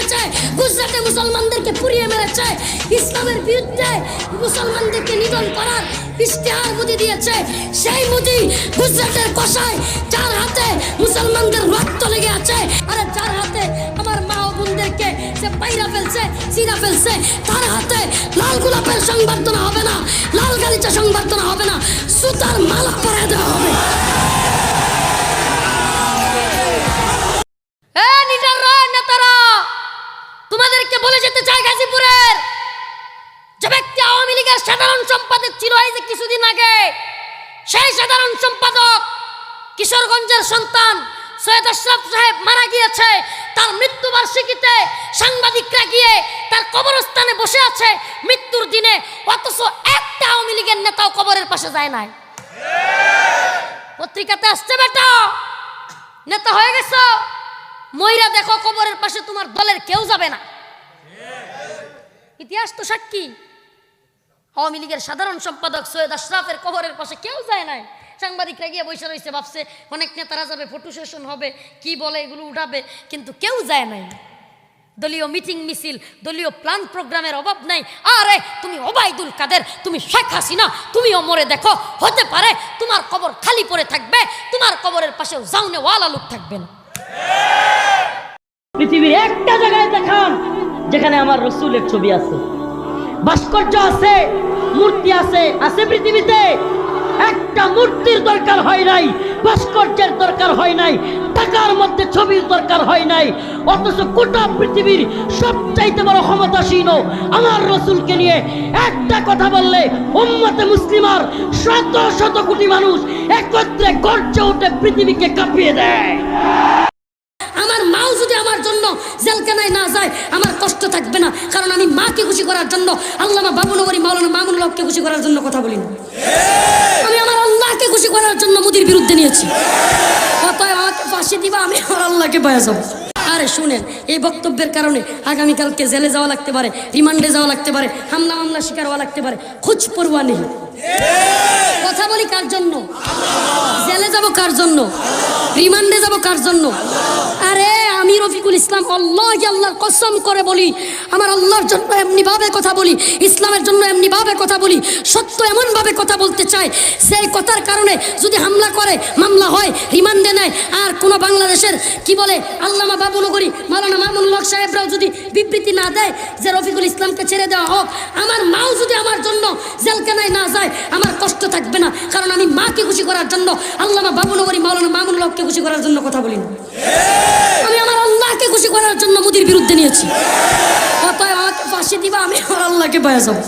দিয়েছে গুজরাটে মুসলমানদেরকে পুড়িয়ে মেরেছে ইসলামের বিরুদ্ধে মুসলমানদেরকে নিধন করার ইশতেহার মুদি দিয়েছে। সেই মুদি গুজরাটের কষায় যার হাতে মুসলমানদের রক্ত লেগে আছে। আরে যার হাতে আমার মা ও বোনদেরকে সে পাইরা ফেলছে, চিরা ফেলছে, তার হাতে লাল গোলাপের সংবর্ধনা হবে না, লাল গালিচা সংবর্ধনা হবে না। লীগের সাধারণ সম্পাদক ছিল এই যে কিছুদিন আগে। সেই সাধারণ সম্পাদক কিশোরগঞ্জের সন্তান সৈয়দ আশরাফ সাহেব মারা গিয়েছে। তার মৃত্যুবার্ষিকীতে সাংবাদিকরা গিয়ে তার কবরস্থানে বসে আছে মৃত্যুর দিনে। অথচ একটা আওয়ামী লীগের নেতাও কবরের পাশে যায় নাই। পত্রিকাতে আসছে বেটা, নেতা হয়ে গেছো। ময়রা দেখো কবরের পাশে তোমার দলের কেউ যাবে না। ইতিহাস তো সাক্ষী। আওয়ামী লীগের সাধারণ সম্পাদক সৈয়দ আশরাফের কবরের পাশে কেউ যায় নাই। সাংবাদিকরা গিয়ে বসে রয়েছে, ভাবছে অনেক নেতারা যাবে, ফটো সেশন হবে, কি বলে, এগুলো উঠাবে, কিন্তু কেউ যায় নাই। দলীয় মিটিং মিছিল, দলীয় প্ল্যান প্রোগ্রামের অভাব নাই। আরে, তুমি ওবায়দুল কাদের, তুমি শেখ হাসিনা, তুমিও মরে দেখো। হতে পারে তোমার কবর খালি পড়ে থাকবে, তোমার কবরের পাশেও জাউনে ওয়ালা লোক থাকবে না। পৃথিবীর একটা জায়গায় দেখান, যেখানে আমার রসুলের ছবি আছে। ভাস্কর্য আছে, মূর্তি আছে আছে পৃথিবীতে। একটা মূর্তির দরকার হয় নাই, ভাস্কর্যের দরকার হয় নাই, টাকার মধ্যে ছবির দরকার হয় নাই। অথচ গোটা পৃথিবীর সবচাইতে বড় ক্ষমতাসীন আমার রসুলকে নিয়ে একটা কথা বললে উম্মতে মুসলিমার শত শত কোটি মানুষ একত্রে গর্জে উঠে পৃথিবীকে কাঁপিয়ে দেয়। আমার মাও যদি আমার জন্য জেলখানায় না যায়, আমার কষ্ট থাকবে না। কারণ আমি মাকে খুশি করার জন্য, আল্লামা বাবুনগরী মাওলানা মামুনুল হককে খুশি করার জন্য কথা বলি আমি আমার আল্লাহকে খুশি করার জন্য মোদির বিরুদ্ধে নিয়েছি। অতএব আমাকে ফাঁসি দিবা, আমি আমার আল্লাহকে বয়া যাব। আরে শুনেন, এই বক্তব্যের কারণে আগামীকালকে জেলে যাওয়া লাগতে পারে, রিমান্ডে যাওয়া লাগতে পারে, হামলা মামলা শিকার হওয়া লাগতে পারে, খোঁজ পড়ুয়া নেই। কথা বলি কার জন্য? জেলে যাব কার জন্য? রিমান্ডে যাব কার জন্য? আরে আমি রফিকুল ইসলাম আল্লাহ আল্লাহর কসম করে বলি, আমার আল্লাহর জন্য এমনি ভাবে কথা বলি, ইসলামের জন্য এমনিভাবে কথা বলি, সত্য এমন ভাবে কথা বলতে চায় সেই কথার কারণে যদি হামলা করে, মামলা হয়, রিমান্ডে নেয়, আর কোনো বাংলাদেশের কি বলে আল্লামা বাবুনগরী মালানা মামুনুল হক সাহেবরাও যদি বিবৃতি না দেয় যে রফিকুল ইসলামকে ছেড়ে দেওয়া হোক, আমার মাও যদি আমার জন্য জেলখানায় না যায়, আমার কষ্ট থাকবে না। কারণ আমি মাকে খুশি করার জন্য, আল্লামা বাবুনগরী মাওলানা মামুন হককে খুশি করার জন্য কথা বলি না আমি আমার আল্লাহকে খুশি করার জন্য মোদির বিরুদ্ধে নিয়েছি। অতএব আমাকে ফাঁসি দিবা, আমি আমার আল্লাহকে পায়ে যাব